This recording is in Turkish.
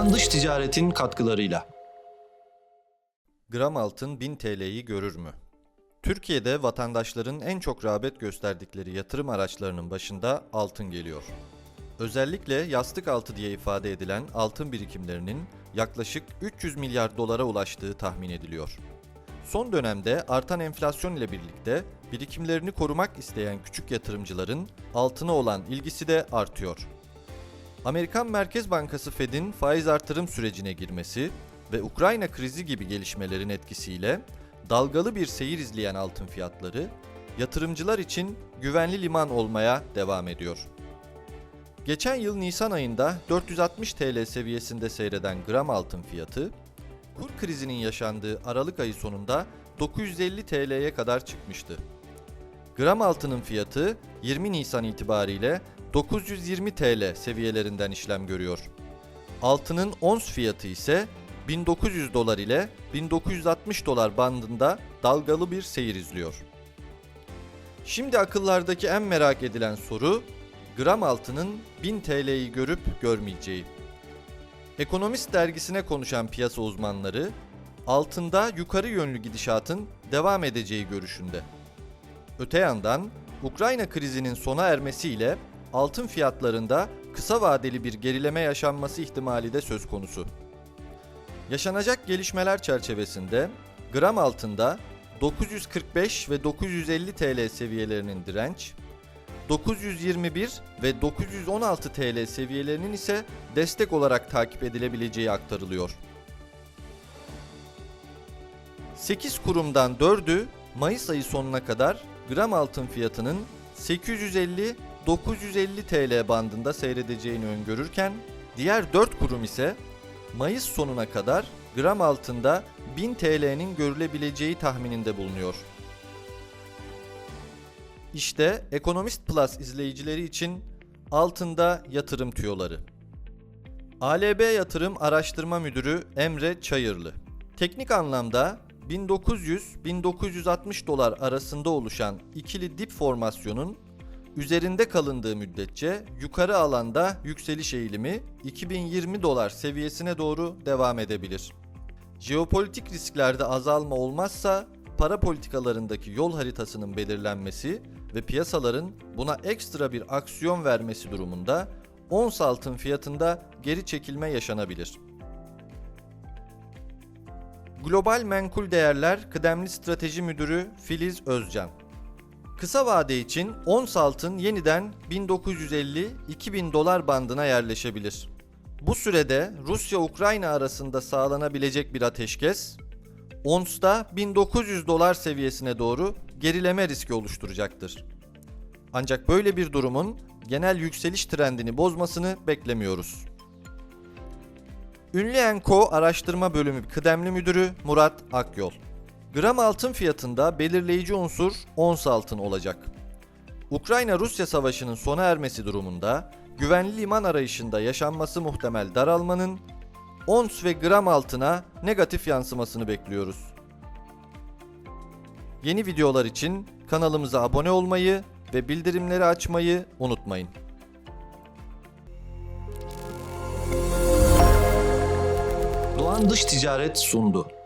Doğan Dış Ticaret'in katkılarıyla. Gram altın 1000 TL'yi görür mü? Türkiye'de vatandaşların en çok rağbet gösterdikleri yatırım araçlarının başında altın geliyor. Özellikle yastık altı diye ifade edilen altın birikimlerinin yaklaşık 300 milyar dolara ulaştığı tahmin ediliyor. Son dönemde artan enflasyon ile birlikte birikimlerini korumak isteyen küçük yatırımcıların altına olan ilgisi de artıyor. Amerikan Merkez Bankası Fed'in faiz artırım sürecine girmesi ve Ukrayna krizi gibi gelişmelerin etkisiyle dalgalı bir seyir izleyen altın fiyatları yatırımcılar için güvenli liman olmaya devam ediyor. Geçen yıl Nisan ayında 460 TL seviyesinde seyreden gram altın fiyatı, kur krizinin yaşandığı Aralık ayı sonunda 950 TL'ye kadar çıkmıştı. Gram altının fiyatı 20 Nisan itibariyle 920 TL seviyelerinden işlem görüyor. Altının ons fiyatı ise 1900 dolar ile 1960 dolar bandında dalgalı bir seyir izliyor. Şimdi akıllardaki en merak edilen soru gram altının 1000 TL'yi görüp görmeyeceği. Ekonomist dergisine konuşan piyasa uzmanları altında yukarı yönlü gidişatın devam edeceği görüşünde. Öte yandan Ukrayna krizinin sona ermesiyle altın fiyatlarında kısa vadeli bir gerileme yaşanması ihtimali de söz konusu. Yaşanacak gelişmeler çerçevesinde gram altında 945 ve 950 TL seviyelerinin direnç, 921 ve 916 TL seviyelerinin ise destek olarak takip edilebileceği aktarılıyor. 8 kurumdan 4'ü Mayıs ayı sonuna kadar gram altın fiyatının 850-950 TL bandında seyredeceğini öngörürken diğer 4 kurum ise Mayıs sonuna kadar gram altında 1000 TL'nin görülebileceği tahmininde bulunuyor. İşte Ekonomist Plus izleyicileri için altında yatırım tüyoları. ALB Yatırım Araştırma Müdürü Emre Çayırlı. Teknik anlamda 1900-1960 dolar arasında oluşan ikili dip formasyonun üzerinde kalındığı müddetçe yukarı alanda yükseliş eğilimi 2020 dolar seviyesine doğru devam edebilir. Jeopolitik risklerde azalma olmazsa para politikalarındaki yol haritasının belirlenmesi ve piyasaların buna ekstra bir aksiyon vermesi durumunda ons altın fiyatında geri çekilme yaşanabilir. Global Menkul Değerler Kıdemli Strateji Müdürü Filiz Özcan Kısa vade için ons altın yeniden 1950-2000 dolar bandına yerleşebilir. Bu sürede Rusya-Ukrayna arasında sağlanabilecek bir ateşkes, onsta 1900 dolar seviyesine doğru gerileme riski oluşturacaktır. Ancak böyle bir durumun genel yükseliş trendini bozmasını beklemiyoruz. Ünlü Enko Araştırma Bölümü Kıdemli Müdürü Murat Akyol Gram altın fiyatında belirleyici unsur ons altın olacak. Ukrayna-Rusya savaşının sona ermesi durumunda güvenli liman arayışında yaşanması muhtemel daralmanın ons ve gram altına negatif yansımasını bekliyoruz. Yeni videolar için kanalımıza abone olmayı ve bildirimleri açmayı unutmayın. Doğan Dış Ticaret sundu.